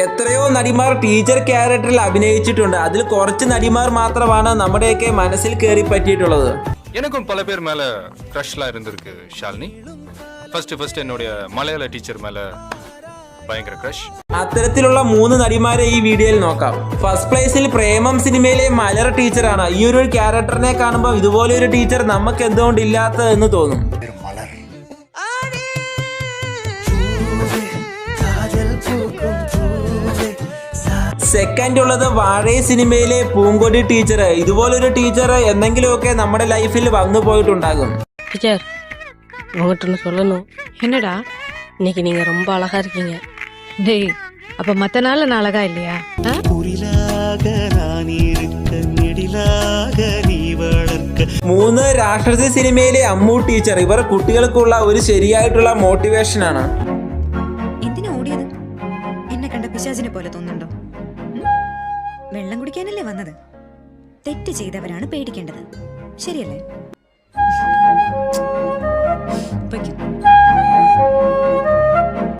എത്രയോ നടിമാർ ടീച്ചർ ക്യാരക്ടറിൽ അഭിനയിച്ചിട്ടുണ്ട് അതിൽ കുറച്ച് നടിമാർ മാത്രമാണ് നമ്മുടെയൊക്കെ മനസ്സിൽ കയറി പറ്റിയിട്ടുള്ളത് எனக்கும் பல பேர் மேல க்ரஷ்லாம் இருந்திருக்கு ஷாலினி ஃபர்ஸ்ட் ஃபர்ஸ்ட் என்னுடைய மலையாள டீச்சர் மேல பயங்கர க்ரஷ் അത്തരത്തിലുള്ള മൂന്ന് നടിമാരെ ഈ വീഡിയോയിൽ നോക്കാം ഫസ്റ്റ് പ്ലേസിൽ പ്രേമം സിനിമയിലെ മലർ ടീച്ചറാണ് ഈ ഒരു ക്യാരക്ടറിനെ കാണുമ്പോൾ ഇതുപോലെ ഒരു ടീച്ചർ നമുക്ക് എന്തുകൊണ്ട് ഇല്ലാത്തത് എന്ന് തോന്നും സെക്കൻഡ് ഉള്ളത് വാഴേ സിനിമയിലെ പൂങ്കൊടി ടീച്ചർ ഇതുപോലൊരു ടീച്ചർ എന്തെങ്കിലുമൊക്കെ നമ്മുടെ ലൈഫിൽ വന്നു പോയിട്ടുണ്ടാകും டீச்சர் உங்ககிட்ட ஒன்று சொல்லணும் என்னடா இன்னைக்கு நீங்க ரொம்ப அழகா இருக்கீங்க டேய் அப்ப மத்த நாள்ல நான் அழகா இல்லையா ஆ? കുരിലാക നാനിരുക്ക നെടിലാക നീ വളർക്ക മൂന്ന് രാക്ഷസി സിനിമയിലെ അമ്മു ടീച്ചർ ഇവർ കുട്ടികൾക്കുള്ള ഒരു ശരിയായിട്ടുള്ള മോട്ടിവേഷൻ ആണ് എന്തിനാ ഓടിയത് എന്നെ കണ്ട പിശാചിനെ പോലെ തോന്നുന്നുണ്ടോ ഉം? വെള്ളം കുടിക്കാനല്ലേ വന്നത്? തെറ്റ് ചെയ്തവരാണ് പേടിക്കേണ്ടത്. ശരിയല്ലേ?